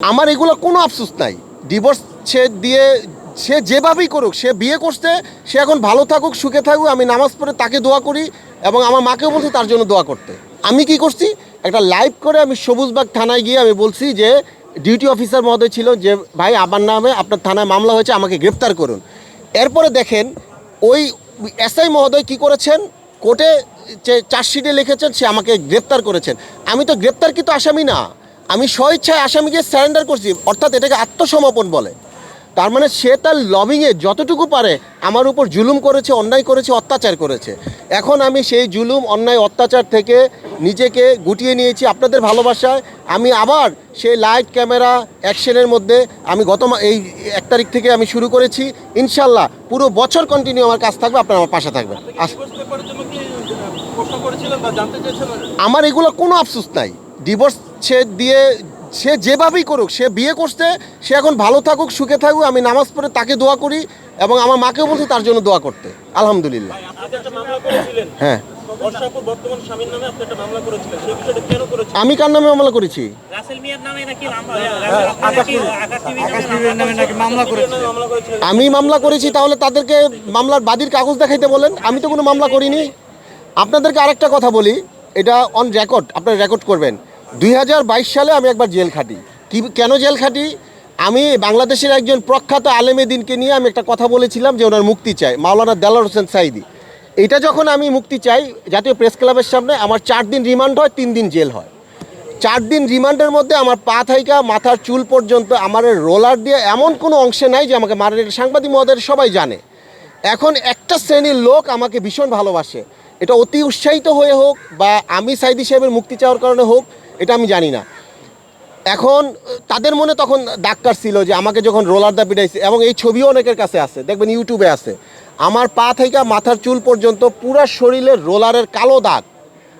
আমার এগুলো কোনো আফসোস নাই। ডিভোর্স সে দিয়ে, সে যেভাবেই করুক, সে বিয়ে করছে, সে এখন ভালো থাকুক, সুখে থাকুক, আমি নামাজ পড়ে তাকে দোয়া করি এবং আমার মাকেও বলছি তার জন্য দোয়া করতে। আমি কি করছি? একটা লাইভ করে আমি সবুজবাগ থানায় গিয়ে আমি বলছি যে ডিউটি অফিসার মহোদয় ছিল যে, ভাই, আমার নামে আপনার থানায় মামলা হয়েছে, আমাকে গ্রেপ্তার করুন। এরপরে দেখেন, ওই এসআই মহোদয় কি করেছেন? কোর্টে যে চার্জশিটে লিখেছেন, সে আমাকে গ্রেপ্তার করেছেন। আমি তো গ্রেপ্তারকৃত আসামি না। আমি স্বইচ্ছায় আসামিকে স্যারেন্ডার করছি অর্থাৎ এটাকে আত্মসমর্পণ বলে। তার মানে সে তার লবিংয়ে যতটুকু পারে আমার উপর জুলুম করেছে অন্যায় করেছে অত্যাচার করেছে। এখন আমি সেই জুলুম অন্যায় অত্যাচার থেকে নিজেকে গুটিয়ে নিয়েছি আপনাদের ভালোবাসায়। আমি আবার সেই লাইট ক্যামেরা অ্যাকশনের মধ্যে আমি গত এই এক তারিখ থেকে আমি শুরু করেছি। ইনশাল্লাহ পুরো বছর কন্টিনিউ আমার কাজ থাকবে আপনারা আমার পাশে থাকবেন। আমার এগুলো কোনো আফসোস নাই। ডিভোর্স সে দিয়ে সে যেভাবেই করুক সে বিয়ে করছে সে এখন ভালো থাকুক সুখে থাকুক আমি নামাজ পড়ে তাকে দোয়া করি এবং আমার মাকেও বলছি তার জন্য দোয়া করতে। আলহামদুলিল্লাহ। আপনি একটা মামলা করেছিলেন। হ্যাঁ। বর্ষাপুর বর্তমান স্বামীর নামে আপনি একটা মামলা করেছিলেন। সেই বিষয়টা কেন করেছিলেন? আমি কার নামে মামলা করেছি? রাসেল মিয়ার নামে নাকি মামলা আকাশ নাকি আকাশ আকাশ টিভির নামে নামে নাকি মামলা করেছিলেন। মামলা করেছিলেন আমি মামলা করেছি তাহলে তাদেরকে মামলার বাদীর কাগজ দেখাইতে বলেন। আমি তো কোনো মামলা করিনি। আপনাদেরকে আরেকটা কথা বলি এটা অন রেকর্ড আপনারা রেকর্ড করবেন। দুই হাজার বাইশ সালে আমি একবার জেল খাটি। কি কেন জেল খাটি? আমি বাংলাদেশের একজন প্রখ্যাত আলেমে দিনকে নিয়ে আমি একটা কথা বলেছিলাম যে ওনার মুক্তি চাই, মাওলানা দেলার হোসেন সাইদি। এটা যখন আমি মুক্তি চাই, জাতীয় প্রেস ক্লাবের সামনে আমার চার দিন রিমান্ড হয়, তিন দিন জেল হয়। চার দিন রিমান্ডের মধ্যে আমার পা থাইকা, মাথার চুল পর্যন্ত আমার রোলার দিয়ে এমন কোনো অংশে নাই যে আমাকে মারেন সাংবাদিক মহোদয় সবাই জানে। এখন একটা শ্রেণির লোক আমাকে ভীষণ ভালোবাসে। এটা অতি উৎসাহিত হয়ে হোক বা আমি সাইদি সাহেবের মুক্তি চাওয়ার কারণে হোক এটা আমি জানি না। এখন, তাদের মনে তখন ডাক্তার ছিল যে আমাকে যখন রোলার দা পিটাইছে এবং এই ছবিও অনেকের কাছে আছে, দেখবেন ইউটিউবে আছে। আমার পা থেকে মাথার চুল পর্যন্ত পুরো শরীরের রোলারের কালো দাগ।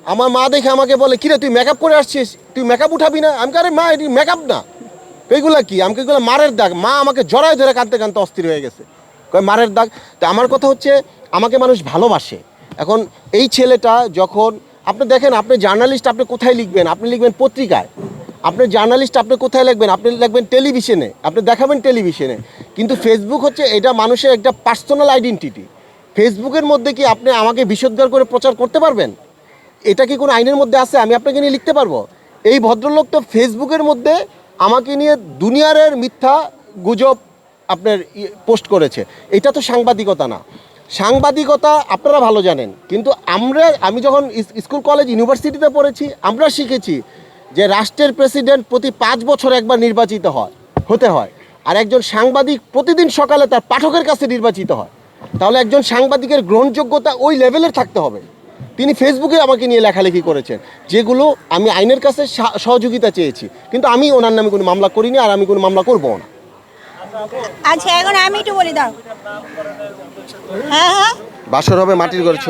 আমার মা দেখে আমাকে বলে, কিরে, তুই মেকআপ করে আসছিস? তুই মেকআপ উঠাবি না? আমি আরে মা, এটি মেকআপ না। এইগুলা কি? আমাকে এগুলো মারের দাগ। মা আমাকে জড়ায় ধরে কাঁদতে কাঁদতে অস্থির হয়ে গেছে। কয় মারের দাগ। তো আমার কথা হচ্ছে, আমাকে মানুষ ভালোবাসে। এখন এই ছেলেটা যখন আপনি দেখেন, আপনি জার্নালিস্ট আপনি কোথায় লিখবেন? আপনি লিখবেন পত্রিকায়। আপনি জার্নালিস্ট আপনি কোথায় লিখবেন? আপনি লিখবেন টেলিভিশনে আপনি দেখাবেন টেলিভিশনে কিন্তু ফেসবুক হচ্ছে, এটা মানুষের একটা পার্সোনাল আইডেন্টিটি ফেসবুকের মধ্যে কি আপনি আমাকে বিষোদ্গার করে প্রচার করতে পারবেন? এটা কি কোনো আইনের মধ্যে আছে? আমি আপনাকে নিয়ে লিখতে পারব? এই ভদ্রলোক তো ফেসবুকের মধ্যে আমাকে নিয়ে দুনিয়ারের মিথ্যা গুজব আপনার পোস্ট করেছে। এটা তো সাংবাদিকতা না। সাংবাদিকতা আপনারা ভালো জানেন। কিন্তু আমরা, আমি যখন স্কুল, কলেজ, ইউনিভার্সিটিতে পড়েছি, আমরা শিখেছি যে রাষ্ট্রের প্রেসিডেন্ট প্রতি পাঁচ বছর একবার নির্বাচিত হয়, হতে হয়। আর একজন সাংবাদিক প্রতিদিন সকালে তার পাঠকের কাছে নির্বাচিত হয়। তাহলে একজন সাংবাদিকের গ্রহণযোগ্যতা ওই লেভেলের থাকতে হবে। তিনি ফেসবুকে আমাকে নিয়ে লেখালেখি করেছেন, যেগুলো আমি আইনের কাছে সহযোগিতা চেয়েছি। কিন্তু আমি ওনার নামে কোনো মামলা করিনি আর আমি কোনো মামলা করব না। আচ্ছা এখন আমি একটু বলি দাও। হ্যাঁ হ্যাঁ। বাসর হবে মাটির ঘরের ছবি।